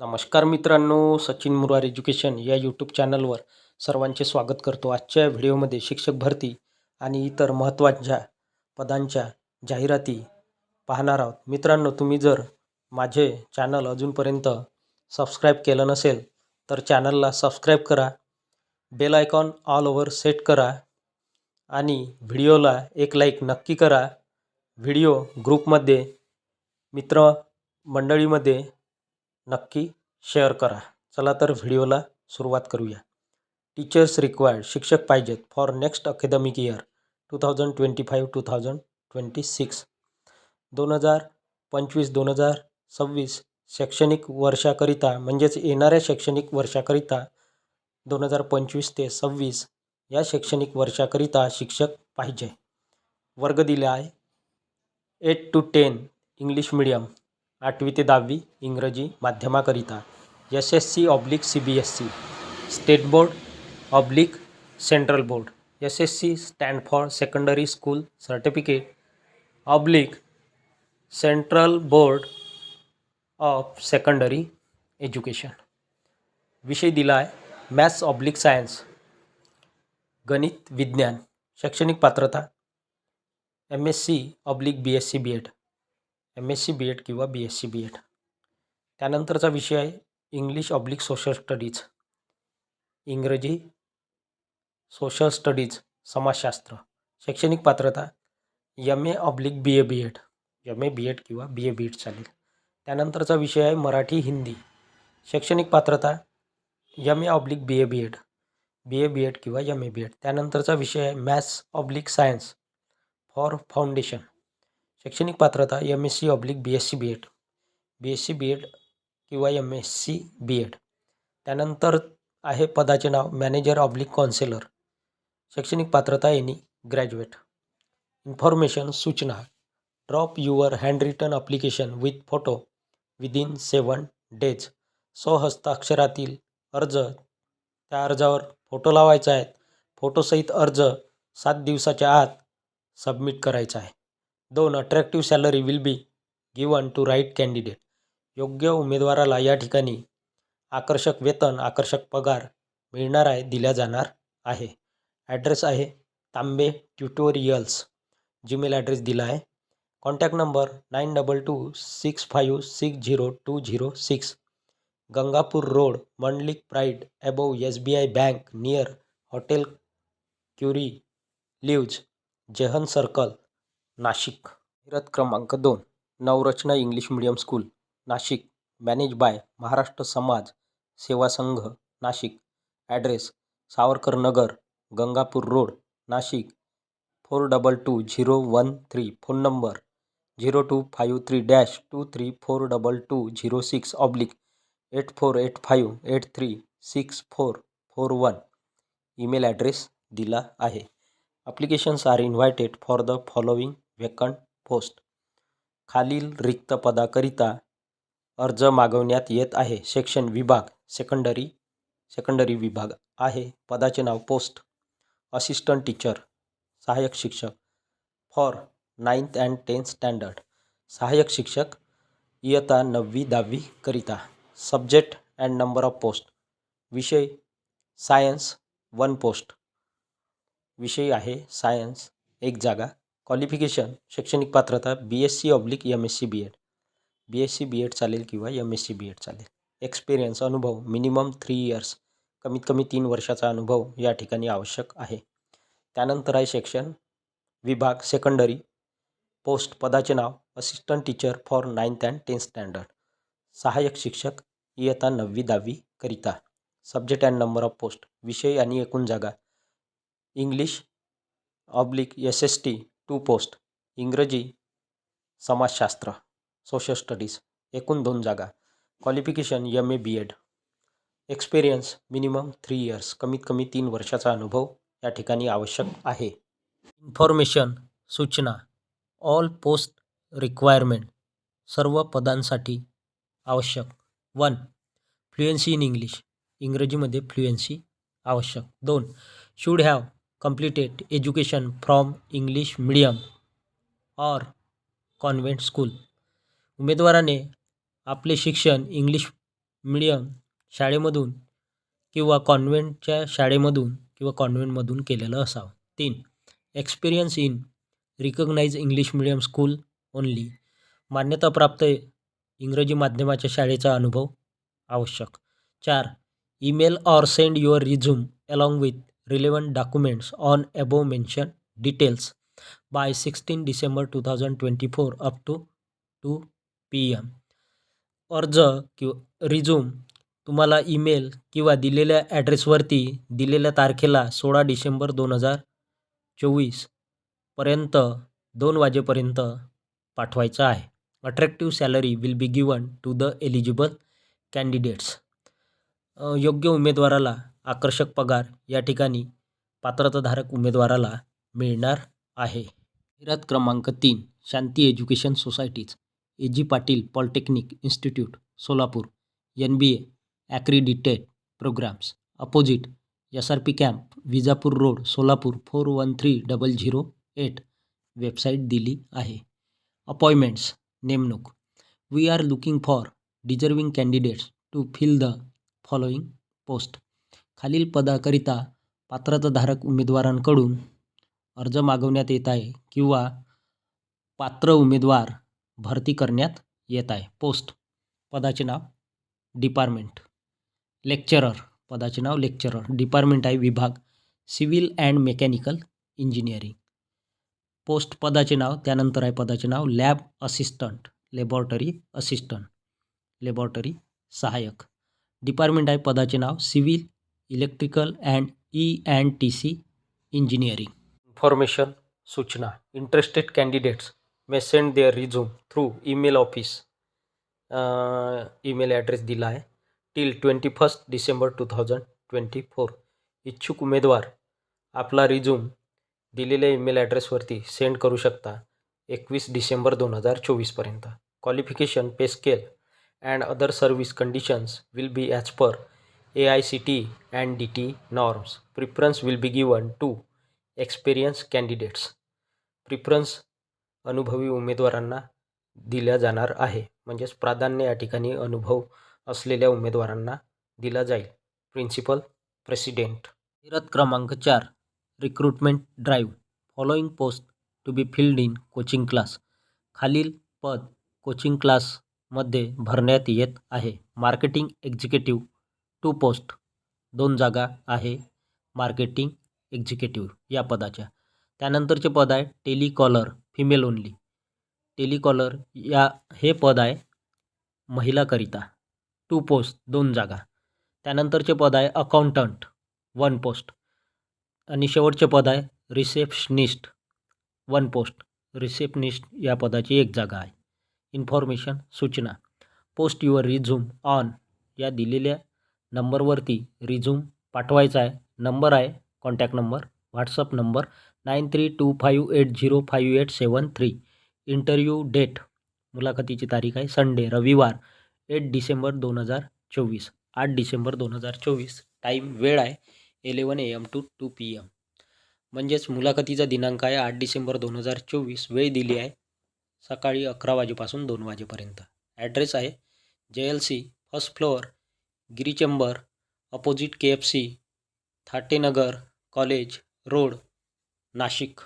नमस्कार मित्रांनो सचिन मुरार एज्युकेशन या यूट्यूब चॅनलवर सर्वांचे स्वागत करतो. आजच्या व्हिडिओमध्ये शिक्षक भरती आणि इतर महत्त्वाच्या पदांच्या जाहिराती पाहणार आहोत. मित्रांनो तुम्ही जर माझे चॅनल अजूनपर्यंत सबस्क्राईब केलं नसेल तर चॅनलला सबस्क्राईब करा bell icon all over set करा आणि व्हिडिओला एक लाईक नक्की करा. व्हिडिओ ग्रुपमध्ये मित्र मंडळीमध्ये नक्की शेअर करा. चला तर व्हिडिओला सुरुवात करूया. टीचर्स रिक्वायर्ड शिक्षक पाहिजेत. For next academic year two thousand twenty five two thousand twenty six दोन हजार पंचवीस दोन हजार सव्वीस शैक्षणिक वर्षाकरिता म्हणजेच येणाऱ्या शैक्षणिक वर्षाकरिता दोन हजार पंचवीस ते सव्वीस या शैक्षणिक वर्षाकरिता शिक्षक पाहिजे. वर्ग दिले आहे. Eight to ten English medium आठवी ते दहावी इंग्रजी माध्यमाकरिता S S C oblique C B S C state board oblique central board S S C stand for secondary school certificate oblique central board of secondary education विषय दिला आहे maths oblique science गणित विज्ञान, शैक्षणिक पात्रता M S C oblique B S C B Ed M S C B Ed किंवा B S C B Ed त्यानंतरचा विषय आहे इंग्लिश ऑब्लिक सोशल स्टडीज़ इंग्रजी सोशल स्टडीज़ समाजशास्त्र. शैक्षणिक पात्रता M A oblique B A B Ed M A B Ed किंवा B A B Ed त्यानंतरचा विषय आहे मराठी, हिंदी. शैक्षणिक पात्रता M A oblique B A B Ed B A B Ed किंवा एम ए बी एड त्यानंतरचा विषय आहे maths oblique science for foundation शैक्षणिक पात्रता M S C oblique B S C B Ed B S C B Ed किंवा M S C B Ed त्यानंतर आहे पदाचे नाव मॅनेजर ऑब्लिक कॉन्सेलर शैक्षणिक पात्रता एनी ग्रॅज्युएट इन्फॉर्मेशन सूचना. Drop your hand written application with photo within seven days स्वहस्ताक्षरातील अर्ज. त्या अर्जावर फोटो लावायचा आहे. फोटोसहित अर्ज सात दिवसाच्या आत सबमिट करायचा आहे. दोन attractive salary will be given to right candidate योग्य उमेदवाराला या ठिकाणी आकर्षक वेतन आकर्षक पगार मिळणार आहे दिल्या जाणार आहे. ॲड्रेस आहे तांबे ट्युटोरियल्स जीमेल ॲड्रेस दिला आहे. Contact number nine double two six five six zero two zero six Gangapur road Mandlik pride above S B I bank near hotel curry leaves Jehan circle. Nashik रथ क्रमांक दोन Navrachana English medium school Nashik manage by Maharashtra Samaj Seva Sangh Nashik. Address Savarkar Nagar Gangapur road Nashik. Four double two zero one three phone number zero two five three dash two three four double two zero six oblique eight four eight five eight three six four four one. Email address दिला आहे. Applications are invited for the following vacant post. खालील रिक्त पदाकरिता अर्ज मागवण्यात येत आहे. Section विभाग secondary secondary विभाग आहे. पदाचे नाव पोस्ट. असिस्टंट टीचर सहाय्यक शिक्षक. For ninth and tenth standard. सहाय्यक शिक्षक इयत्ता नववी दहावी करिता. Subject and number of post. विषय सायन्स वन पोस्ट. विषय आहे सायन्स. एक जागा क्वालिफिकेशन शैक्षणिक पात्रता B S C oblique M S C B Ed B S C B Ed चालेल किंवा M S C B Ed चालेल. एक्सपिरियन्स अनुभव मिनिमम थ्री इयर्स कमीत कमी तीन वर्षाचा अनुभव या ठिकाणी आवश्यक आहे. त्यानंतर आहे सेक्शन विभाग सेकंडरी पोस्ट पदाचे नाव assistant teacher for ninth and tenth standard सहाय्यक शिक्षक इयत्ता नववी दहावी करिता. Subject and number of post विषय आणि एकूण जागा. English oblique S S T two post इंग्रजी समाजशास्त्र सोशल स्टडीज एकूण दोन जागा qualification M A B Ed experience minimum three years कमीत कमी तीन वर्षाचा अनुभव या ठिकाणी आवश्यक आहे. इन्फॉर्मेशन सूचना ऑल पोस्ट रिक्वायरमेंट सर्व पदांसाठी आवश्यक. वन फ्लुएन्सी इन इंग्लिश इंग्रजीमध्ये फ्लुएन्सी आवश्यक. दोन should have completed education from English medium or convent school उमेदवाराने आपले शिक्षण इंग्लिश मिडियम शाळेमधून किंवा कॉन्व्हेंटच्या शाळेमधून किंवा कॉन्व्हेंटमधून केलेलं असावं. तीन experience in recognise English medium school only मान्यताप्राप्त इंग्रजी माध्यमाच्या शाळेचा अनुभव आवश्यक. चार email or send your resume along with relevant documents on above mentioned details by sixteen December two thousand twenty four up to two P अर्ज किंवा resume तुम्हाला ईमेल किंवा दिलेल्या ॲड्रेसवरती दिलेल्या तारखेला सोळा डिसेंबर दोन हजार चोवीसपर्यंत दोन वाजेपर्यंत पाठवायचा आहे. Attractive salary will be given to the eligible candidates योग्य उमेदवाराला आकर्षक पगार या ठिकाणी पात्रताधारक उमेदवाराला मिळणार आहे. जाहिरात क्रमांक तीन Shanti education societies A G Patil polytechnic institute Solapur N B A accredited programs opposite S R P camp Vijapur road Solapur four one three double zero eight website दिली आहे. अपॉइंटमेंट्स नेमणूक we are looking for deserving candidates to fill the following post. खालील पदाकरिता पात्रताधारक उमेदवारांकडून अर्ज मागवण्यात येत आहे किंवा पात्र उमेदवार भरती करण्यात येत आहे. पोस्ट पदाचे नाव डिपार्टमेंट. लेक्चरर पदाचे नाव लेक्चरर. डिपार्टमेंट आहे विभाग civil and mechanical engineering. Post पदाचे नाव त्यानंतर आहे पदाचे नाव lab assistant laboratory assistant laboratory सहाय्यक. डिपार्टमेंट आहे पदाचे नाव civil electrical and E and T C engineering. Information सूचना interested candidates may send their resume through email office. Email address दिला आहे. Till twenty first December two thousand twenty four. इच्छुक उमेदवार आपला resume दिलेल्या ईमेल ॲड्रेसवरती सेंड करू शकता एकवीस डिसेंबर दोन हजार चोवीसपर्यंत. Qualification pay scale and other service conditions will be as per A I C T and D T norms preference will be given to experience candidates preference अनुभवी उमेदवारांना दिल्या जाणार आहे. म्हणजेच प्राधान्य या ठिकाणी अनुभव असलेल्या उमेदवारांना दिला जाईल. प्रिन्सिपल प्रेसिडेंट जाहिरात क्रमांक चार recruitment drive following post to be filled in coaching class खालील पद कोचिंग क्लासमध्ये भरण्यात येत आहे. Marketing executive two post. दोन जागा आहे मार्केटिंग एक्झिक्युटिव्ह या पदाच्या. त्यानंतरचे पद आहे टेलिकॉलर फिमेल ओनली टेलिकॉलर या हे पद आहे महिलाकरिता. टू पोस्ट दोन जागा. त्यानंतरचे पद आहे अकाउंटंट वन पोस्ट आणि शेवटचे पद आहे रिसेप्शनिस्ट वन पोस्ट रिसेप्शनिस्ट या पदाची एक जागा आहे. इन्फॉर्मेशन सूचना. पोस्ट युअर रिझ्यूम ऑन या दिलेल्या नंबरवरती रिझ्यूम पाठवायचा आहे. नंबर आहे contact number WhatsApp number nine three two five eight zero five eight seven three. Interview date मुलाखतीची तारीख आहे संडे रविवार एट डिसेंबर दोन हजार चोवीस. आठ डिसेंबर दोन हजार चोवीस. टाईम वेळ आहे eleven A M to two P M. म्हणजेच मुलाखतीचा दिनांक आहे आठ डिसेंबर दोन हजार चोवीस. वेळ दिली आहे सकाळी अकरा वाजेपासून दोन वाजेपर्यंत. ॲड्रेस आहे जे L C first floor गिरीचंबर opposite K F C Thattenagar college road Nashik.